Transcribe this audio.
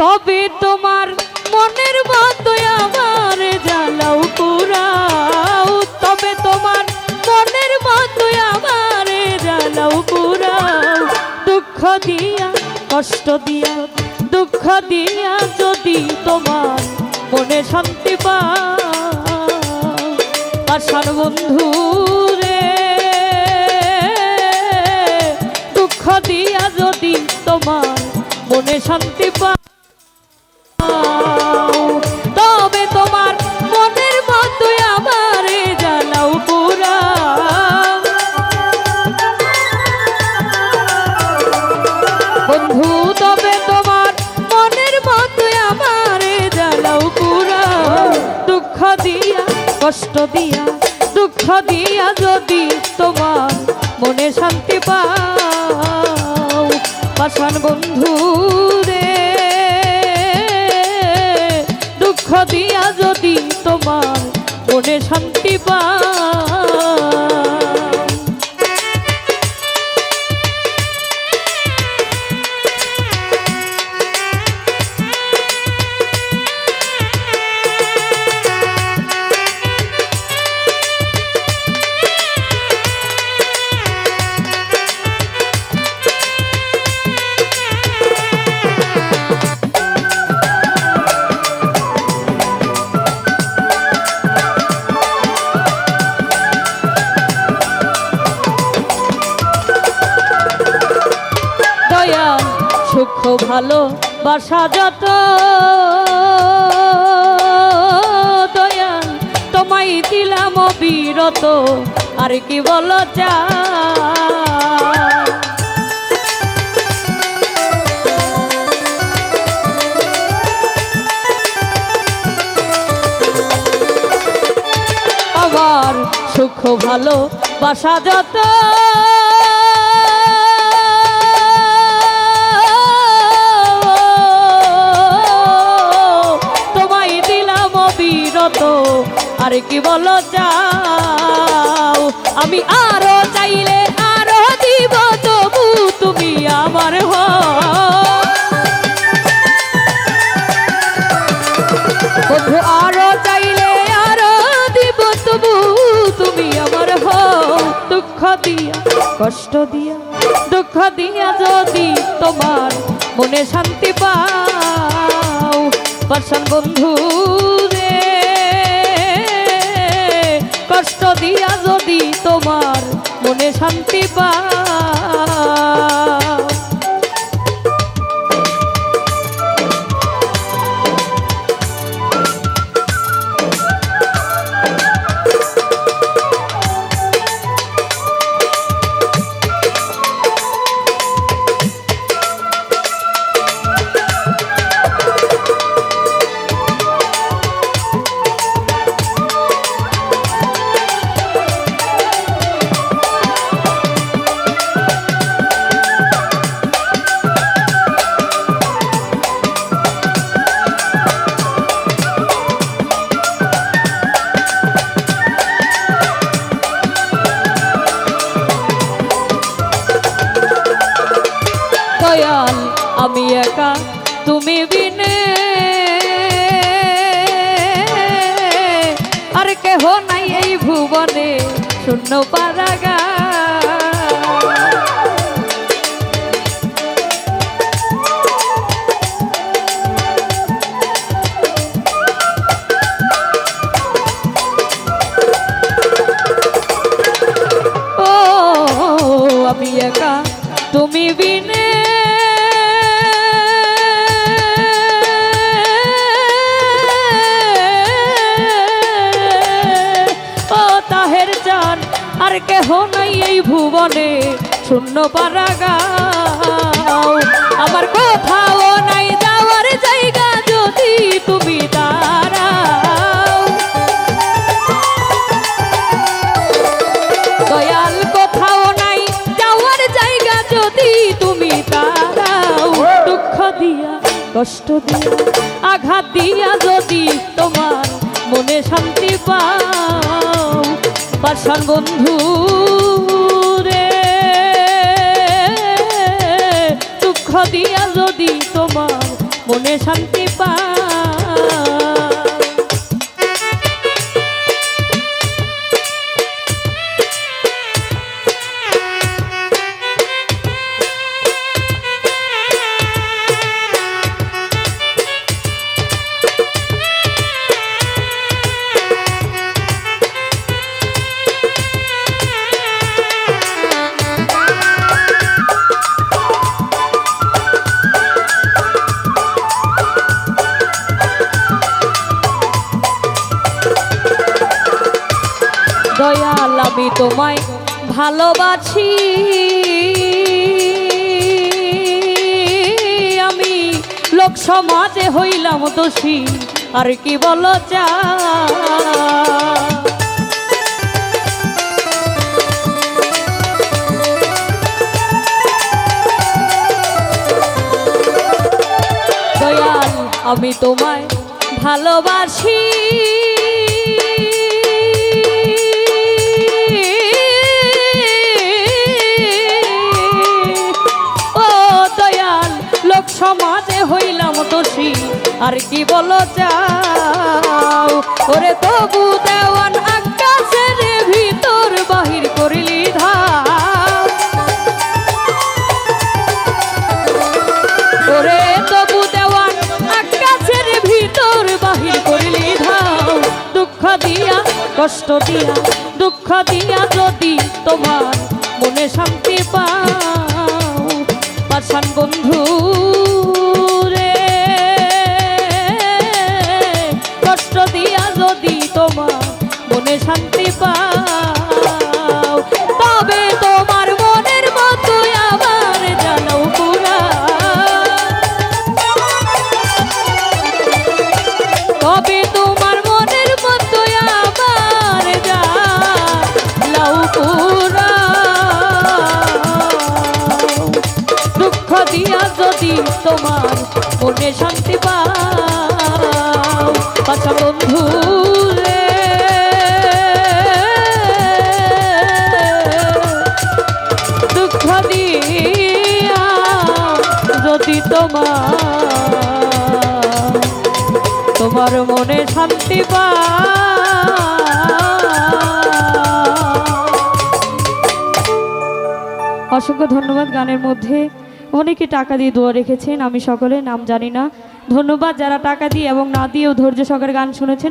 তবে তোমার মনের মতো আমার জ্বালাও পুরাও তবে তোমার মনের মতো আমার জ্বালাও পুরাও দুঃখ দিয়া, কষ্ট দিয়া, দুঃখ দিয়া যদি তোমার মনে শান্তি পাও। আশার বন্ধু রে, দুঃখ দিয়া যদি তোমার মনে শান্তি পাও। তবে তোমার মনের মতো আমার জ্বালাও পুরা। দুঃখ দিয়া, কষ্ট দিয়া, দুঃখ দিয়া যদি তোমার মনে শান্তি পাও পাশান বন্ধু রে দুঃখ দিয়া যদি তোমার মনে শান্তি পাও। দয়া, সুখ ভালো, বাসা যত। দয়া, তোমায় দিলাম বিরত আর কি বলো চা সুখ ভালো, বাসা যত। বিরত আর কি বলো চাও? আমি আরও চাইলে আরও দিব, তবু তুমি আমার বন্ধু আরও চাইলে আরও দিব, তবু তুমি আমার হও দুঃখ দিয়া, কষ্ট দিয়া, দুঃখ দিয়া যদি তোমার মনে শান্তি পাও। পাশান বন্ধু কষ্ট দিয়া যদি তোমার মনে শান্তি পাও তুমি বিনে। আর কেহ নাই এই ভুবনে শূন্য পারাগা তুমি বিনে। আর কেহ নাই এই ভুবনে। শূন্য পারাগাও। আমার কোথাও নাই যাওয়ার জায়গা যদি তুমি দাঁড়াও। দয়াল কোথাও নাই যাওয়ার জায়গা যদি তুমি দাঁড়াও। দুঃখ দিয়া, কষ্ট দিয়া, আঘাত দিয়া যদি তোমার মনে শান্তি পাও। পাশান বন্ধু রে। দুঃখ দিয়া যদি তোমার মনে শান্তি পা আমি তোমায় ভালোবাসি। আমি লোক সমাজে হইলাম দোষী, আর কি বলো চা? আমি তোমায় ভালোবাসি। আর কি বলো যাও ওরে তবু দেওয়ান আকাশের ভিতর, বাহির করিলি ধা ওরে তবু দেওয়ান আকাশের ভিতর, বাহির করিলি ধাও দুঃখ দিয়া, কষ্ট দিয়া, দুঃখ দিয়া যদি তোমার মনে শান্তি পাও। পাশান বন্ধু শান্তি পাও। তবে তোমার মনের মতো আমার জানাও পুরা। তবে তোমার মনের মতো যা লাউ পুরা। দুঃখ দিয়া যদি তোমার মনে শান্তি তোমার তোমার মনে শান্তি পা। অসংখ্য ধন্যবাদ গানের মধ্যে। অনেকে টাকা দিয়ে দোয়া রেখেছেন, আমি সকলে নাম জানি না। ধন্যবাদ যারা টাকা দিয়ে এবং না দিয়েও ধৈর্য সহকারে গান শুনেছেন।